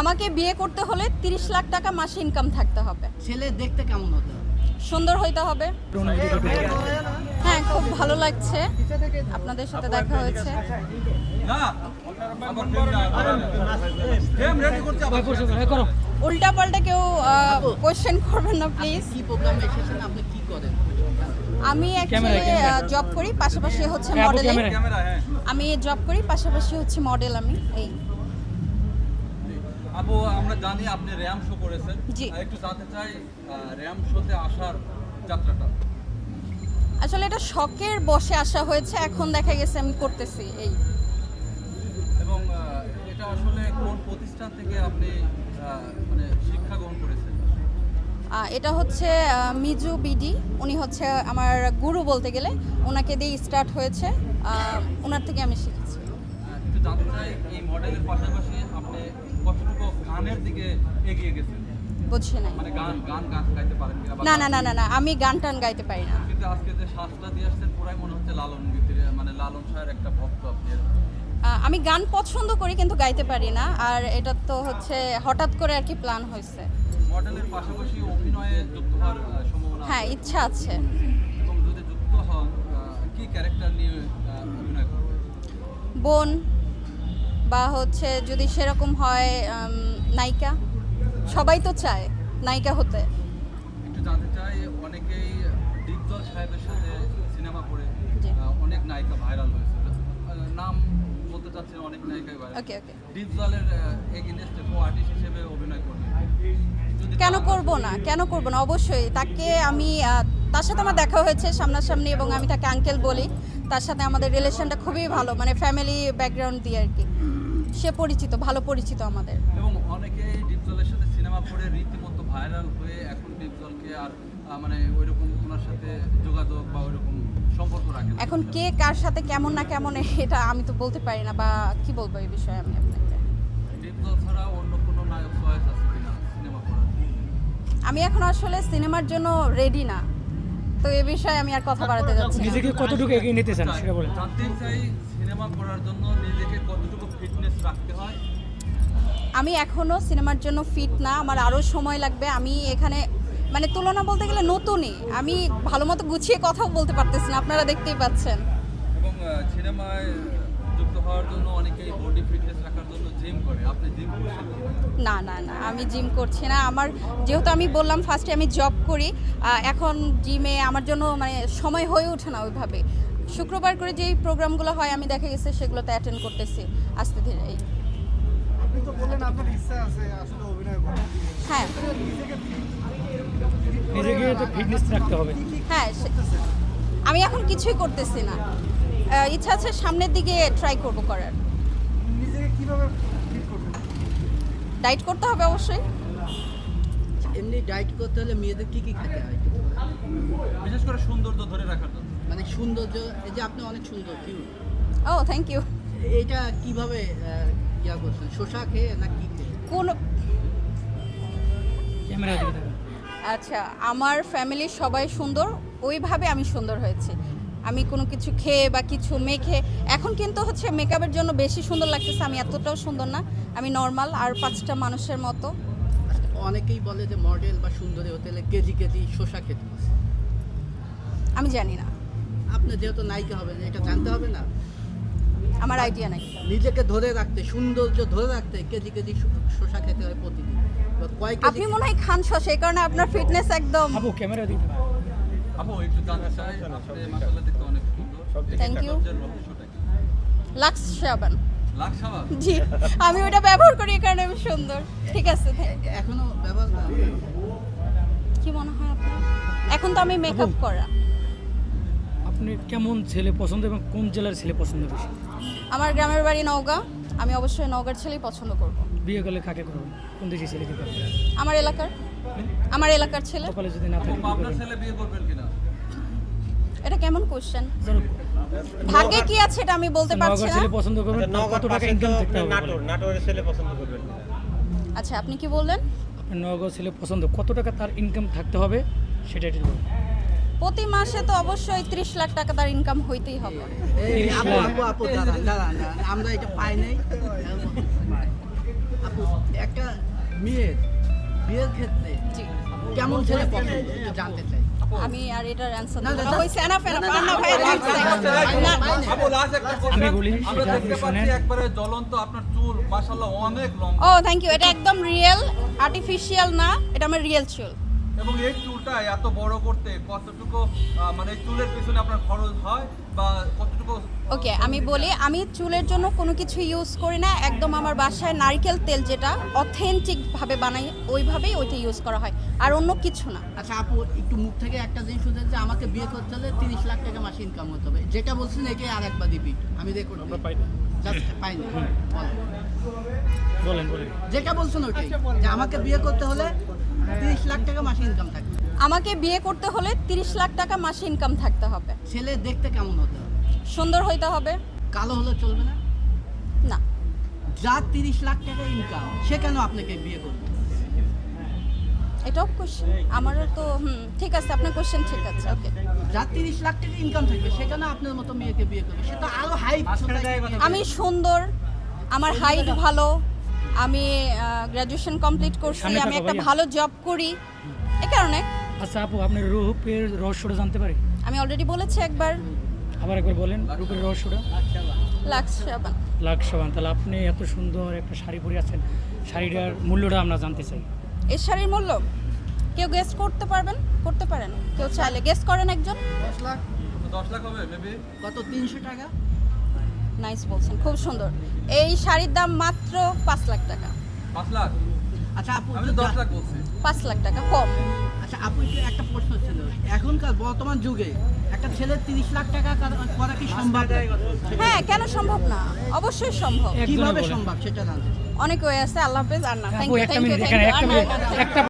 আমাকে বিয়ে করতে হলে তিরিশ লাখ টাকা মাসে ইনকাম থাকতে হবে। ছেলে দেখতে কেমন হতে হবে? সুন্দর হইতে হবে। হ্যাঁ খুব ভালো লাগছে। আপনাদের সাথে দেখা হয়েছে। উল্টা পাল্টা কেউ কোয়েশ্চেন করবেন না প্লিজ কি প্রোগ্রামে এসেছেন? আপনি কি করেন? আমি অ্যাকচুয়ালি জব করি পাশাপাশি হচ্ছে মডেলিং আমি জব করি পাশাপাশি হচ্ছে মডেল আমি এই। আপু আমরা জানি আপনি র্যাম শো করেছেন। একটু জানতে চাই র্যাম শোতে আসার যাত্রাটা। আসলে এটা শখের বসে আসা হয়েছে এখন দেখা গেছে আমি করতেছি এই। এবং এটা আসলে কোন প্রতিষ্ঠান থেকে আপনি মানে শিক্ষা গ্রহণ করেছেন? এটা হচ্ছে মিজু বিডি। উনি হচ্ছে আমার গুরু বলতে গেলে। ওনাকে দিয়ে স্টার্ট হয়েছে। ওনার থেকে আমি শিখেছি। জানতে চাই এই মডেলের পাশাপাশি কতটুকু গানের দিকে এগিয়ে গেছেন? নাই। মানে গান গান গান গাইতে পারেন কিনা না না না না না আমি গান টান গাইতে পারি না। কিন্তু আজকে যে দিয়ে আসছেন পুরাই মনে হচ্ছে লালন গীতির মানে লালন শাহের একটা ভক্ত আপনি। আমি গান পছন্দ করি কিন্তু গাইতে পারি না আর এটা তো হচ্ছে হঠাৎ করে আর কি প্ল্যান হয়েছে। মডেলের পাশাপাশি অভিনয়ে যুক্ত হওয়ার সম্ভাবনা হ্যাঁ ইচ্ছা আছে। এবং যদি যুক্ত হন কি ক্যারেক্টার নিয়ে অভিনয় করবেন? বোন বা হচ্ছে যদি সেরকম হয় নায়িকা। সবাই তো চায় নায়িকা হতে। একটু জানতে চাই অনেকেই সাহেবের সাথে সিনেমা করে অনেক নায়িকা ভাইরাল হয়েছে। নাম বলতে চাচ্ছেন অনেক নায়িকাই ভাইরাল। ওকে ওকে। কো আর্টিস্ট হিসেবে অভিনয় করবেন যদি কেন করব না? কেন করব না? অবশ্যই। তাকে আমি তার সাথে আমার দেখা হয়েছে সামনাসামনি এবং আমি তাকে আঙ্কেল বলি। তার সাথে আমাদের রিলেশনটা খুবই ভালো মানে ফ্যামিলি ব্যাকগ্রাউন্ড দিয়ে আর কি। সে পরিচিত ভালো পরিচিত আমাদের। এবং অনেকেই ডিপজলের সাথে সিনেমা করে রীতিমতো ভাইরাল হয়ে এখন ডিপজলকে আর মানে ওইরকম ওনার সাথে যোগাযোগ বা ওইরকম সম্পর্ক রাখে এখন কে কার সাথে কেমন না কেমন এটা আমি তো বলতে পারি না বা কি বলব এই বিষয়ে আমি আপনাকে? ডিপজল ছাড়া অন্য কোনো নায়ক চয়েস আছে কিনা সিনেমা করার? আমি এখন আসলে সিনেমার জন্য রেডি না। তো এ বিষয়ে আমি আর কথা বাড়াতে যাচ্ছি না। নিজেকে কতটুকু এগিয়ে নিতে চান সেটা বলেন। জানতে চাই সিনেমা করার জন্য নিজেকে কতটুকু ফিটনেস রাখতে হয়? আমি এখনও সিনেমার জন্য ফিট না আমার আরও সময় লাগবে। আমি এখানে মানে তুলনা বলতে গেলে নতুনই। আমি ভালো মতো গুছিয়ে কথাও বলতে পারতেছি না আপনারা দেখতেই পাচ্ছেন। এবং আহ, সিনেমায় যুক্ত হওয়ার জন্য অনেকেই বডি ফিটনেস রাখার জন্য জিম করে। আপনি জিম করছেন না? না না আমি জিম করছি না। আমার যেহেতু আমি বললাম ফার্স্টে আমি জব করি এখন জিমে আমার জন্য মানে সময় হয়ে ওঠে না ওইভাবে। শুক্রবার করে যেই প্রোগ্রামগুলো হয় আমি দেখা গেছে সেগুলোতে অ্যাটেন্ড করতেছি আস্তে ধীরে। আপনি তো বললেন আপনার ইচ্ছা আছে আসলে অভিনয় করার। হ্যাঁ। নিজেকে নিজেকে ফিটনেস রাখতে হবে। হ্যাঁ সে- আমি এখন কিছুই করতেছি না। ইচ্ছা আছে সামনের দিকে ট্রাই করব করার। নিজেকে কীভাবে ফিট করবেন? ডাইট করতে হবে অবশ্যই। এমনি ডায়েট করতে হলে মেয়েদের কি কি খেতে হয়? বিশেষ করে সৌন্দর্য ধরে রাখার জন্য। মানে সৌন্দর্য এই যে আপনি অনেক সুন্দর কিউট ও থ্যাংক ইউ এটা কীভাবে ইয়া করছেন? শসা খেয়ে না কি খেয়ে? কোন। আচ্ছা আমার ফ্যামিলির সবাই সুন্দর ওইভাবে আমি সুন্দর হয়েছি। আমি কোনো কিছু খেয়ে বা কিছু মেখে এখন কিন্তু হচ্ছে মেকআপের জন্য বেশি সুন্দর লাগতেছে আমি এতটাও সুন্দর না আমি নর্মাল আর পাঁচটা মানুষের মতো। অনেকেই বলে যে মডেল বা সুন্দরী হতে হলে কেজি কেজি শসা খেতে আমি জানি না। আপনি যেহেতু নায়িকা হবেন এটা জানতে হবে না? আমার আইডিয়া নাই। নিজেকে ধরে রাখতে সৌন্দর্য ধরে রাখতে কেজি কেজি শ- শসা খেতে হয় প্রতিদিন। আপনি মনে হয় খান শস এই কারণে আপনার ফিটনেস একদম ক্যামেরা তাকান। আপু একটু জানতে চাই আপনি মাসাল্লাহ দেখতে অনেক সুন্দর। Thank you. সবচেয়ে রহস্যটা কি? লাক্স সাবান। জি আমি ওটা ব্যবহার করি কারণে আমি সুন্দর। ঠিক আছে এখনও ব্যবহার কি মনে হয় আপনার? এখন তো আমি মেকআপ করা। আপনি কেমন ছেলে পছন্দ এবং কোন জেলার ছেলে পছন্দ বেশি? আমার গ্রামের বাড়ি নওগাঁ। আমি অবশ্যই নওগাঁর ছেলেই পছন্দ করব। বিয়ে করলে কাকে করবেন কোন দেশি ছেলেকে করবেন? আমার এলাকার। আমার এলাকার ছেলে। সকালে যদি না থাকে আপনার ছেলে বিয়ে করবেন কিনা? এটা কেমন কোশ্চেন ভাগ্যে কি আছে এটা আমি বলতে পারছি না? পছন্দ করবেন নগর কত টাকা ইনকাম থাকতে হবে নাটোর নাটোরের ছেলে পছন্দ করবেন। আচ্ছা আপনি কি বললেন? আপনার নগর ছেলে পছন্দ কত টাকা তার ইনকাম থাকতে হবে সেটা একটু বলুন। প্রতি মাসে তো অবশ্যই ত্রিশ লাখ টাকা তার ইনকাম হইতেই হবে। এই আপু আপু আপু দাঁড়ান দাঁড়ান আমরা এটা পাই নাই। আপু একটা মেয়ের বিয়ের ক্ষেত্রে কেমন ছেলে পছন্দ জানতে চাই। আমি আর এটার অ্যান্সার না। হইছে না, না, আর না না, ভাই আমি বলি, আমরা দেখতে পাচ্ছি একবারে জ্বলন্ত আপনার চুল মাশাআল্লাহ অনেক লম্বা ও থ্যাংক ইউ এটা একদম রিয়েল আর্টিফিশিয়াল না এটা আমার রিয়েল চুল এবং এই চুলটা এত বড় করতে কতটুকু মানে চুলের পিছনে আপনার খরচ হয় বা কতটুকু ওকে আমি বলি আমি চুলের জন্য কোনো কিছু ইউজ করি না একদম আমার বাসায় নারকেল তেল যেটা অথেন্টিক ভাবে বানাই ওইভাবেই ওইটা ইউজ করা হয় আর অন্য কিছু না। আচ্ছা আপু একটু মুখ থেকে একটা জিনিস শুনতে যে আমাকে বিয়ে করতে হলে তিরিশ লাখ টাকা মাসে ইনকাম হতে হবে। যেটা বলছেন একে আর একবার রিপিট আমি রেকর্ড আমরা পাই পাইনি বলেন। বলেন বলেন। যেটা বলছেন ওইটাই যে আমাকে বিয়ে করতে হলে তিরিশ লাখ টাকা মাসে ইনকাম থাকবে। আমাকে বিয়ে করতে হলে তিরিশ লাখ টাকা মাসে ইনকাম থাকতে হবে। ছেলে দেখতে কেমন হতে হবে? সুন্দর হইতে হবে। কালো হলে চলবে না? না। যার তিরিশ লাখ টাকা ইনকাম সে কেন আপনাকে বিয়ে করবে? এটাও কোশ্চেন আমারও তো হুম ঠিক আছে আপনার কোশ্চেন ঠিক আছে ওকে যার তিরিশ লাখ টাকা ইনকাম থাকবে সে কেন আপনার মতো মেয়েকে বিয়ে করবে? সে তো আরও হাই আমি সুন্দর আমার হাইট ভালো আমি গ্র্যাজুয়েশন কমপ্লিট করছি আমি একটা ভালো জব করি। এ কারণে। আচ্ছা আপু আপনার রূপের রহস্যটা জানতে পারি? আমি অলরেডি বলেছি একবার। আবার একবার বলেন রূপের রহস্যটা। লাক্স সাবান। তাহলে আপনি এত সুন্দর একটা শাড়ি পরে আছেন শাড়িটার মূল্যটা আমরা জানতে চাই। এই শাড়ির মূল্য? কেউ গেস্ট করতে পারবেন? করতে পারেন। কেউ চাইলে গেস্ট করেন একজন। দশ লাখ। দশ লাখ হবে মেবি কত? তিনশো টাকা? নাইস বলছেন খুব সুন্দর। এই শাড়ির দাম মাত্র পাঁচ লাখ টাকা। পাঁচ লাখ? আচ্ছা আপু আমি দশ লাখ বলছি। পাঁচ লাখ টাকা কম। আচ্ছা আপু একটু একটা প্রশ্ন ছিল। এখনকার বর্তমান যুগে একটা ছেলের তিরিশ লাখ টাকা করা- কি সম্ভব? হ্যাঁ কেন সম্ভব না? অবশ্যই সম্ভব। কীভাবে সম্ভব সেটা জানতে। অনেক ওয়ে আছে আল্লাহ হাফেজ আর না thank you thank you minute এখানে একটা মিনিট। একটা